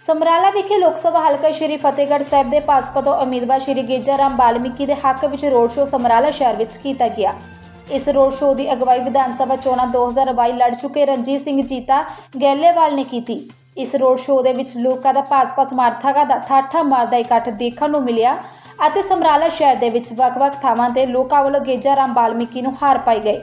ਸਮਰਾਲਾ ਵਿਖੇ ਲੋਕ ਸਭਾ ਹਲਕਾ ਸ਼੍ਰੀ ਫਤਿਹਗੜ੍ਹ ਸਾਹਿਬ ਦੇ ਭਾਜਪਾ ਤੋਂ ਉਮੀਦਵਾਰ ਸ਼੍ਰੀ ਗੇਜਾ ਬਾਲਮੀਕੀ ਦੇ ਹੱਕ ਵਿੱਚ ਰੋਡ ਸ਼ੋਅ ਸਮਰਾਲਾ ਸ਼ਹਿਰ ਵਿੱਚ ਕੀਤਾ ਗਿਆ। ਇਸ ਰੋਡ ਸ਼ੋਅ ਦੀ ਅਗਵਾਈ ਵਿਧਾਨ ਸਭਾ ਚੋਣਾਂ 2022 ਲੜ ਚੁੱਕੇ ਰਣਜੀਤ ਸਿੰਘ ਜੀਤਾ ਗੈਲੇਵਾਲ ਨੇ ਕੀਤੀ। ਇਸ ਰੋਡ ਸ਼ੋਅ ਦੇ ਵਿੱਚ ਲੋਕਾਂ ਦਾ ਭਾਜਪਾ ਸਮਰਥਕਾਂ ਦਾ ਠਾਠਾ ਮਾਰਦਾ ਇਕੱਠ ਦੇਖਣ ਨੂੰ ਮਿਲਿਆ ਅਤੇ ਸਮਰਾਲਾ ਸ਼ਹਿਰ ਦੇ ਵਿੱਚ ਵੱਖ-ਵੱਖ ਥਾਵਾਂ ਤੇ ਲੋਕਾਂ ਵੱਲੋਂ ਗੇਜਾ ਰਾਮ ਬਾਲਮੀਕੀ ਨੂੰ ਹਾਰ ਪਾਈ ਗਈ।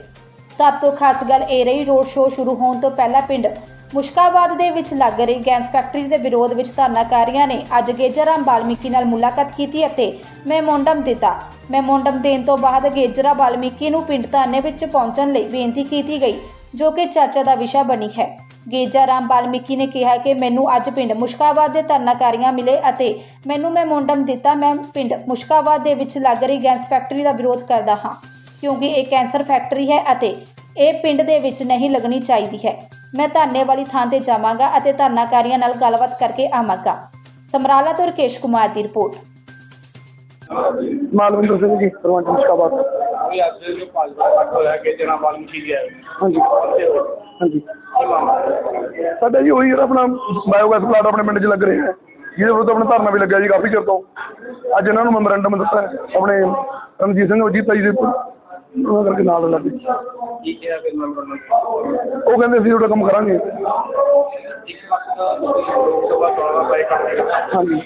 ਸਭ ਤੋਂ ਖਾਸ ਗੱਲ ਇਹ ਰਹੀ ਰੋਡ ਸ਼ੋਅ ਸ਼ੁਰੂ ਹੋਣ ਤੋਂ ਪਹਿਲਾਂ ਪਿੰਡ ਮੁਸ਼ਕਾਬਾਦ ਦੇ ਵਿੱਚ ਲੱਗ ਰਹੀ ਗੈਸ ਫੈਕਟਰੀ ਦੇ ਵਿਰੋਧ ਵਿੱਚ ਧਰਨਾਕਾਰੀਆਂ ਨੇ ਅੱਜ ਗੇਜਰਾਮ ਬਾਲਮੀਕੀ ਨਾਲ ਮੁਲਾਕਾਤ ਕੀਤੀ ਅਤੇ ਮੈਮੋਂਡਮ ਦਿੱਤਾ। ਮੈਮੋਂਡਮ ਦੇਣ ਤੋਂ ਬਾਅਦ ਗੇਜਰਾ ਬਾਲਮੀਕੀ ਨੂੰ ਪਿੰਡ ਧਰਨੇ ਵਿੱਚ ਪਹੁੰਚਣ ਲਈ ਬੇਨਤੀ ਕੀਤੀ ਗਈ, ਜੋ ਕਿ ਚਰਚਾ ਦਾ ਵਿਸ਼ਾ ਬਣੀ ਹੈ। ਗੇਜਾ ਰਾਮ ਬਾਲਮੀਕੀ ਨੇ ਕਿਹਾ ਕਿ ਮੈਨੂੰ ਅੱਜ ਪਿੰਡ ਮੁਸ਼ਕਾਬਾਦ ਦੇ ਧਰਨਾਕਾਰੀਆਂ ਮਿਲੇ ਅਤੇ ਮੈਨੂੰ ਮੈਮੋਂਡਮ ਦਿੱਤਾ, ਮੈਂ ਪਿੰਡ ਮੁਸ਼ਕਾਬਾਦ ਦੇ ਵਿੱਚ ਲੱਗ ਰਹੀ ਗੈਸ ਫੈਕਟਰੀ ਦਾ ਵਿਰੋਧ ਕਰਦਾ ਹਾਂ, ਕਿਉਂਕਿ ਇਹ ਕੈਂਸਰ ਫੈਕਟਰੀ ਹੈ ਅਤੇ ਇਹ ਪਿੰਡ ਦੇ ਵਿੱਚ ਨਹੀਂ ਲੱਗਣੀ ਚਾਹੀਦੀ ਹੈ। ਮੈਂ ਧਰਨੇ ਵਾਲੀ ਥਾਂ ਤੇ ਜਾਵਾਂਗਾ ਅਤੇ ਧਰਨਾਕਾਰੀਆਂ ਨਾਲ ਗੱਲਬਾਤ ਕਰਕੇ ਆਵਾਂਗਾ। ਸਮਰਾਲਾ ਤੋਂ ਰਕੇਸ਼ ਕੁਮਾਰ ਦੀ ਰਿਪੋਰਟ। ਮਾਲਵਿੰਦਰ ਸਿੰਘ ਜੀ ਸਰਵੰਟ ਮੁਸ਼ਕਾਬਾਦ ਅੱਜ ਜੋ ਇਕੱਠ ਹੋਇਆ ਕਿ ਜਨਾ ਵਾਲਮੀਕੀ ਜੀ ਆਏ ਹਾਂਜੀ। ਹਾਂਜੀ। ਸਾਡਾ ਜੀ ਉਹੀ ਜਿਹੜਾ ਆਪਣਾ ਬਾਇਓਗੈਸ ਪਲਾਂਟ ਆਪਣੇ ਪਿੰਡ 'ਚ ਲੱਗ ਰਿਹਾ ਹੈ। ਜਿਹਦੇ ਵਿਰੁੱਧ ਆਪਣਾ ਧਰਨਾ ਵੀ ਲੱਗਿਆ ਜੀ ਕਾਫੀ ਚਿਰ ਤੋਂ। ਅੱਜ ਇਹਨਾਂ ਨੂੰ ਮੈਮੋਰੈਂਡਮ ਦਿੱਤਾ ਆਪਣੇ ਰਣਜੀਤ ਸਿੰਘ ਵਜੀਤਾ ਜੀ ਦੇ ਉਹਨਾਂ ਕਰਕੇ ਨਾਲ ਲੱਗ ਕੀ ਕਿਹਾ ਫਿਰ ਮੈਂਬਰ ਨੇ? ਉਹ ਕਹਿੰਦੇ ਅਸੀਂ ਤੁਹਾਡਾ ਕੰਮ ਕਰਾਂਗੇ। ਇੱਕ ਪੱਖ ਲੋਕ ਸਭਾ ਚੋਣਾਂ ਹਾਂਜੀ।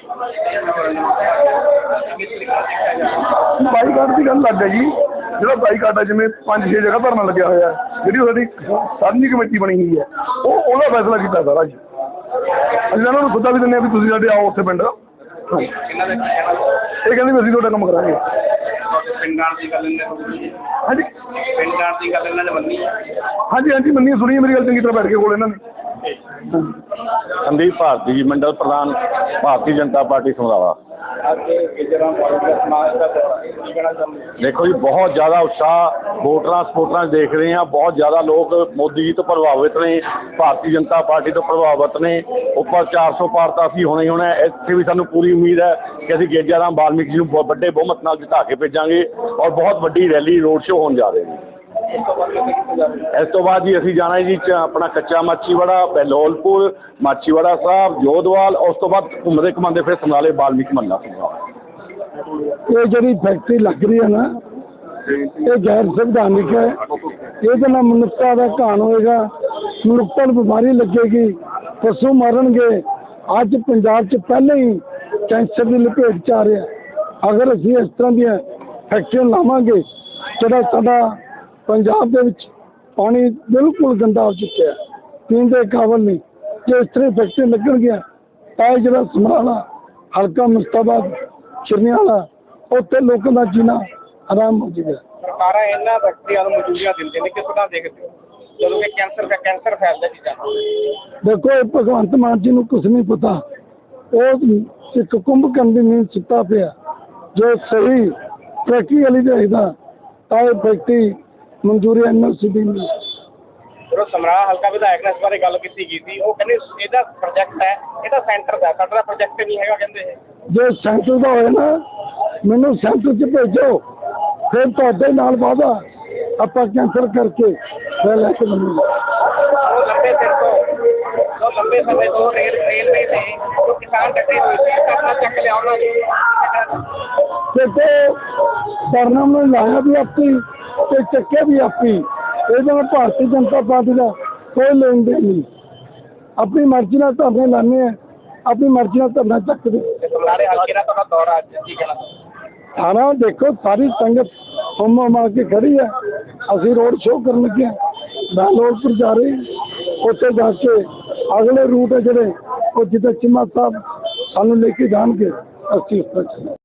ਬਾਈਕਾਟ ਦੀ ਗੱਲ ਲੱਗ ਹੈ ਜੀ। ਜਿਹੜਾ ਬਾਈਕਾਟ ਹੈ ਜਿਵੇਂ ਪੰਜ ਛੇ ਜਗ੍ਹਾ ਧਰਨਾ ਲੱਗਿਆ ਹੋਇਆ ਹੈ ਜਿਹੜੀ ਸਾਡੀ ਸਾਂਝੀ ਕਮੇਟੀ ਬਣੀ ਹੋਈ ਹੈ। ਉਹ ਉਹਦਾ ਫੈਸਲਾ ਕੀਤਾ ਸਾਰਾ ਜੀ। ਅਸੀਂ ਉਹਨਾਂ ਨੂੰ ਸੱਦਾ ਵੀ ਦਿੰਦੇ ਆ ਵੀ ਤੁਸੀਂ ਸਾਡੇ ਆਓ ਉੱਥੇ ਪਿੰਡ। ਇਹ ਕਹਿੰਦੇ ਵੀ ਅਸੀਂ ਤੁਹਾਡਾ ਕੰਮ ਕਰਾਂਗੇ। ਪਿੰਡਾਂ ਦੀ ਗੱਲ ਇਹਨਾਂ ਨੇ ਹਾਂਜੀ। ਪਿੰਡਾਂ ਦੀ ਗੱਲ ਇਹਨਾਂ ਨੇ ਮੰਨੀ ਹੈ। ਹਾਂਜੀ ਹਾਂਜੀ ਮੰਨੀ ਸੁਣੀ ਮੇਰੀ ਗੱਲ ਚੰਗੀ ਤਰ੍ਹਾਂ ਬੈਠ ਕੇ ਕੋਲ ਇਹਨਾਂ ਨੇ। ਸੰਦੀਪ ਭਾਰਤੀ ਜੀ, ਮੰਡਲ ਪ੍ਰਧਾਨ ਭਾਰਤੀ ਜਨਤਾ ਪਾਰਟੀ ਸਮਰਾਵਾ ਦੇਖੋ ਜੀ, ਬਹੁਤ ਜ਼ਿਆਦਾ ਉਤਸ਼ਾਹ ਵੋਟਰਾਂ ਸਪੋਰਟਰਾਂ ਦੇਖ ਰਹੇ ਹਾਂ। ਬਹੁਤ ਜ਼ਿਆਦਾ ਲੋਕ ਮੋਦੀ ਜੀ ਤੋਂ ਪ੍ਰਭਾਵਿਤ ਨੇ, ਭਾਰਤੀ ਜਨਤਾ ਪਾਰਟੀ ਤੋਂ ਪ੍ਰਭਾਵਿਤ ਨੇ। ਉੱਪਰ 400 ਪਾਰ ਤਾਂ ਅਸੀਂ ਹੋਣਾ ਹੋਣਾ। ਇੱਥੇ ਵੀ ਸਾਨੂੰ ਪੂਰੀ ਉਮੀਦ ਹੈ ਕਿ ਅਸੀਂ ਗੇਜਾ ਰਾਮ ਵਾਲਮੀਕੀ ਜੀ ਨੂੰ ਬਹੁਤ ਵੱਡੇ ਬਹੁਮਤ ਨਾਲ ਜਿਤਾ ਕੇ ਭੇਜਾਂਗੇ ਔਰ ਬਹੁਤ ਵੱਡੀ ਰੈਲੀ, ਰੋਡ ਸ਼ੋਅ ਹੋਣ ਜਾ ਰਹੇ ਨੇ। ਇਸ ਤੋਂ ਬਾਅਦ ਜੀ ਅਸੀਂ ਜਾਣਾ ਜੀ ਚ- ਆਪਣਾ ਕੱਚਾ ਮਾਚੀਵਾੜਾ ਬਹਿਲੋਲਪੁਰ ਮਾਚੀਵਾੜਾ ਸਾਹਿਬ, ਜੋਧਵਾਲ, ਉਸ ਤੋਂ ਬਾਅਦ ਘੁੰਮਦੇ ਘੁੰਮਾਉਂਦੇ ਫਿਰ ਸਮਰਾਲੇ ਵਾਲਮੀਕੀ ਮੰਨਾ ਸਮਰਾਲਾ ਇਹ ਜਿਹੜੀ ਫੈਕਟਰੀ ਲੱਗ ਰਹੀ ਹੈ ਨਾ, ਇਹ ਗੈਰ ਸੰਵਿਧਾਨਿਕ ਹੈ। ਇਹਦੇ ਨਾਲ ਮਨੁੱਖਤਾ ਦਾ ਘਾਣ ਹੋਏਗਾ, ਮਨੁੱਖਤਾ ਨੂੰ ਬਿਮਾਰੀ ਲੱਗੇਗੀ, ਪਸ਼ੂ ਮਰਨਗੇ। ਅੱਜ ਪੰਜਾਬ 'ਚ ਪਹਿਲਾਂ ਹੀ ਕੈਂਸਰ ਦੀ ਲਪੇਟ 'ਚ ਆ ਰਿਹਾ। ਅਗਰ ਅਸੀਂ ਇਸ ਤਰ੍ਹਾਂ ਦੀਆਂ ਫੈਕਟਰੀਆਂ ਲਾਵਾਂਗੇ, ਜਿਹੜਾ ਸਾਡਾ ਪੰਜਾਬ ਦੇ ਵਿੱਚ ਪਾਣੀ ਬਿਲਕੁਲ ਗੰਦਾ ਹੋ ਚੁੱਕਿਆ ਹੈ। ਪੀਣ ਦੇ ਕਾਬਲ ਨਹੀਂ। ਜੇ ਇਸ ਤਰ੍ਹਾਂ ਫੈਕਟਰੀਆਂ ਲੱਗਣਗੀਆਂ ਤਾਂ ਇਹ ਜਿਹੜਾ ਸਮਰਾਲਾ ਹਲਕਾ ਮੁਸਤਾਬਾਦ ਚਿਰਨੀਆਂ ਵਾਲਾ ਉੱਥੇ ਲੋਕਾਂ ਦਾ ਜੀਣਾ ਆਰਾਮ ਹੋ ਜਾਏਗਾ। ਸਰਕਾਰਾਂ ਇਹਨਾਂ ਫੈਕਟਰੀਆਂ ਨੂੰ ਮਨਜ਼ੂਰੀਆਂ ਦਿੰਦੇ ਨੇ ਕਿਸ ਤਰ੍ਹਾਂ ਦੇਖਦੇ ਹੋ? ਜਦੋਂ ਕਿ ਕੈਂਸਰ ਦਾ ਕੈਂਸਰ ਫੈਲਦਾ ਜੀ ਜਾਨਾ ਦੇਖੋ ਇਹ ਭਗਵੰਤ ਮਾਨ ਜੀ ਨੂੰ ਕੁਝ ਨਹੀਂ ਪਤਾ। ਉਹ ਇੱਕ ਕੁੰਭਕਰਨ ਦੀ ਨੀਂਦ ਸੁੱਤਾ ਪਿਆ। ਜੋ ਸਹੀ ਪ੍ਰੈਕਟੀਕਲੀ ਦੇਖਦਾ ਤਾਂ ਇਹ ਫੈਕਟਰੀ ਮਨਜ਼ੂਰੀ ਐਨਓਸੀ ਦੀ ਨਹੀਂ। ਜਦੋਂ ਸਮਰਾ ਹਲਕਾ ਵਿਧਾਇਕ ਨੇ ਇਸ ਬਾਰੇ ਗੱਲ ਕੀਤੀ ਗਈ ਸੀ ਉਹ ਕਹਿੰਦੇ ਇਹਦਾ ਪ੍ਰੋਜੈਕਟ ਹੈ ਇਹਦਾ ਸੈਂਟਰ ਦਾ ਸਾਡਾ ਪ੍ਰੋਜੈਕਟ ਨਹੀਂ ਹੈਗਾ ਕਹਿੰਦੇ ਇਹ। ਜੇ ਸੈਂਟਰ ਦਾ ਹੋਏ ਨਾ ਮੈਨੂੰ ਸੈਂਟਰ 'ਚ ਭੇਜੋ ਫਿਰ ਤੁਹਾਡੇ ਨਾਲ ਵਾਦਾ ਆਪਾਂ ਕੈਂਸਲ ਕਰਕੇ ਫਿਰ ਲੈ ਕੇ ਮੰਨੂਗਾ ਉਹ ਲੰਬੇ ਸਿਰ ਤੋਂ ਉਹ ਲੰਬੇ ਸਮੇਂ ਤੋਂ ਰੇਲ ਰੇਲਵੇ ਨੇ ਜੋ ਕਿਸਾਨ ਡੱਕੇ ਹੋਏ ਸੀ ਕਰਨਾ ਚੱਕ ਲਿਆ ਉਹਨਾਂ ਨੇ। ਦੇਖੋ ਧਰਨਾ ਨੂੰ ਲਾਇਆ ਵੀ ਆਪੀ ਤੇ ਚੱਕੇ ਵੀ ਆਪੀ। ਇਹਦੇ ਨਾਲ ਭਾਰਤੀ ਜਨਤਾ ਪਾਰਟੀ ਦਾ ਕੋਈ ਲੈਣ ਦੇਣ ਨਹੀਂ। ਆਪਣੀ ਮਰਜ਼ੀ ਨਾਲ ਧਰਨੇ ਲਾਣੇ ਆ, ਆਪਣੀ ਮਰਜ਼ੀ ਨਾਲ ਧਰਨਾ ਚੱਕਦੇ ਤੇ ਹਲਕੇ ਦਾ ਤੁਹਾਡਾ ਦੌਰਾ ਅੱਜ ਕੀ ਕਹਿਣਾ ਥਾਣਾ ਦੇਖੋ, ਸਾਰੀ ਸੰਗਤ ਹੁਮ ਹੁਮਾ ਕੇ ਖੜੀ ਹੈ ਅਸੀਂ ਰੋਡ ਸ਼ੋਅ ਕਰਨ ਲੱਗੇ ਹਾਂ ਬਹਿਲੋਲਪੁਰ ਜਾ ਰਹੇ ਉੱਥੇ ਜਾ ਕੇ ਅਗਲੇ ਰੂਟ ਹੈ ਜਿਹੜੇ, ਉਹ ਜਿੱਦਾਂ ਚਿਮਾ ਸਾਹਿਬ ਸਾਨੂੰ ਲੈ ਕੇ ਜਾਣਗੇ, ਅਸੀਂ ਉਸ